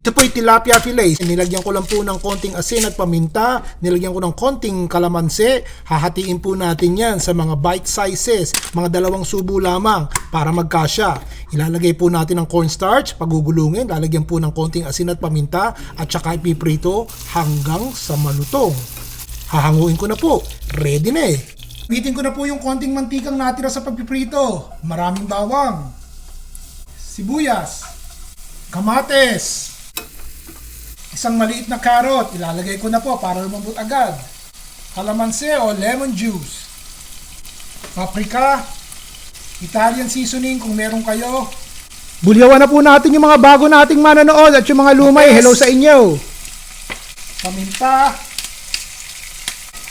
Ito po tilapia fillet. Nilagyan ko lang po ng konting asin at paminta. Nilagyan ko ng konting kalamansi. Hahatiin po natin yan sa mga bite sizes. Mga dalawang subo lamang para magkasya. Ilalagay po natin ng cornstarch. Pagugulungin, lalagyan po ng konting asin at paminta. At saka ipiprito hanggang sa malutong. Hahanguin ko na po. Ready na eh. Pitin ko na po yung konting mantikang natira sa pagpiprito. Maraming bawang. Sibuyas. Kamates. Isang maliit na carrot, ilalagay ko na po para lumambot agad. Kalamansi o lemon juice. Paprika. Italian seasoning kung meron kayo. Bulyawan na po natin yung mga bago nating manonood at yung mga lumay. Yes. Hello sa inyo. Paminta.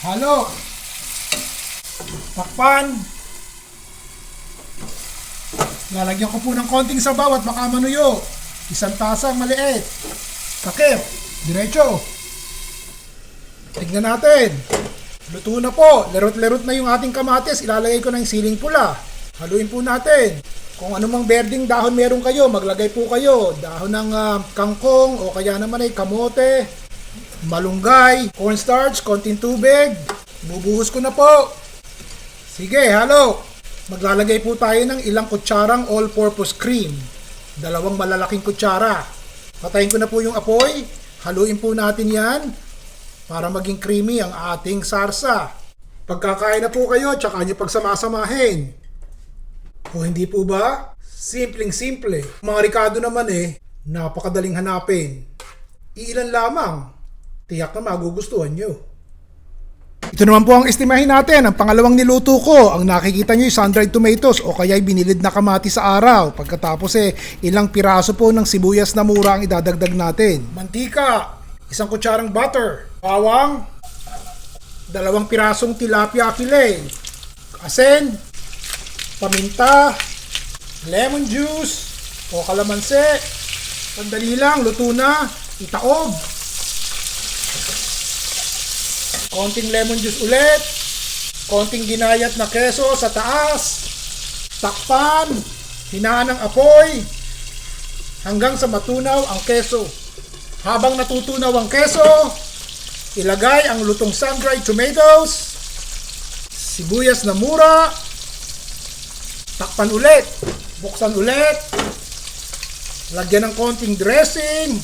Halo. Takpan. Lalagyan ko po ng konting sabaw at baka manuyo. Isang tasang maliit. Takip. Diretso. Tignan natin. Luto na po. Lerot-lerot na yung ating kamatis. Ilalagay ko na yung siling pula. Haluin po natin. Kung anumang berding dahon meron kayo, maglagay po kayo. Dahon ng ah, kangkong o kaya naman ay kamote, malunggay, cornstarch, konting tubig. Bubuhos ko na po. Sige, halo. Maglalagay po tayo ng ilang kutsarang all-purpose cream. Dalawang malalaking kutsara. Patayin ko na po yung apoy. Haluin po natin yan para maging creamy ang ating sarsa. Pagkakain na po kayo, tsaka nyo pagsamasamahin. O hindi po ba? Simpleng simple. Mga Ricardo naman eh, napakadaling hanapin. Iilan lamang. Tiyak na magugustuhan nyo. Ito naman po ang estimahin natin. Ang pangalawang niluto ko, ang nakikita nyo yung sun-dried tomatoes o kaya binilid na kamati sa araw. Pagkatapos eh, ilang piraso po ng sibuyas na mura ang idadagdag natin. Mantika, isang kutsarang butter, bawang, dalawang pirasong tilapia fillet, asin, paminta, lemon juice, o kalamansi. Sandali lang, luto na, itaob. Konting lemon juice ulit. Konting ginayat na keso sa taas. Takpan. Hinaan ng apoy. Hanggang sa matunaw ang keso. Habang natutunaw ang keso, ilagay ang lutong sun-dried tomatoes, sibuyas na mura, takpan ulit, buksan ulit, lagyan ng konting dressing,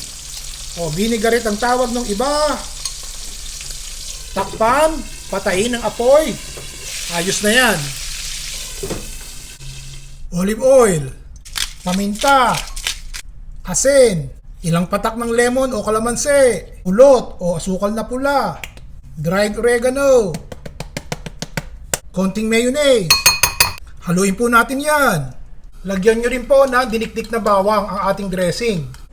o vinegaret ang tawag ng iba, takpan, patayin ang apoy, ayos na yan. Olive oil, paminta, asin, ilang patak ng lemon o kalamansi, ulot o asukal na pula, dried oregano, konting mayonnaise. Haluin po natin yan. Lagyan nyo rin po ng dinikdik na bawang ang ating dressing.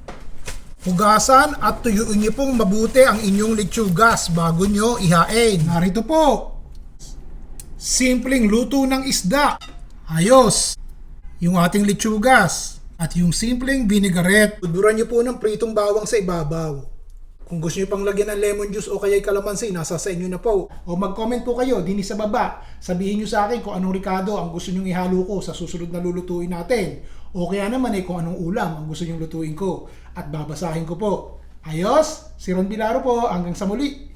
Hugasan at tuyuin nyo pong mabuti ang inyong lechugas bago nyo ihain. Narito po. Simpleng luto ng isda. Ayos. Yung ating lechugas at yung simpleng vinaigrette. Buduran nyo po ng pritong bawang sa ibabaw. Kung gusto nyo pang lagyan ng lemon juice o kaya kalamansi, nasa sa inyo na po. O mag-comment po kayo din sa baba. Sabihin nyo sa akin kung anong ricado ang gusto nyong ihalo ko sa susunod na lulutuin natin. O kaya naman ay kung anong ulam ang gusto nyong lutuin ko. At babasahin ko po. Ayos, si Ron Bilaro po. Hanggang sa muli.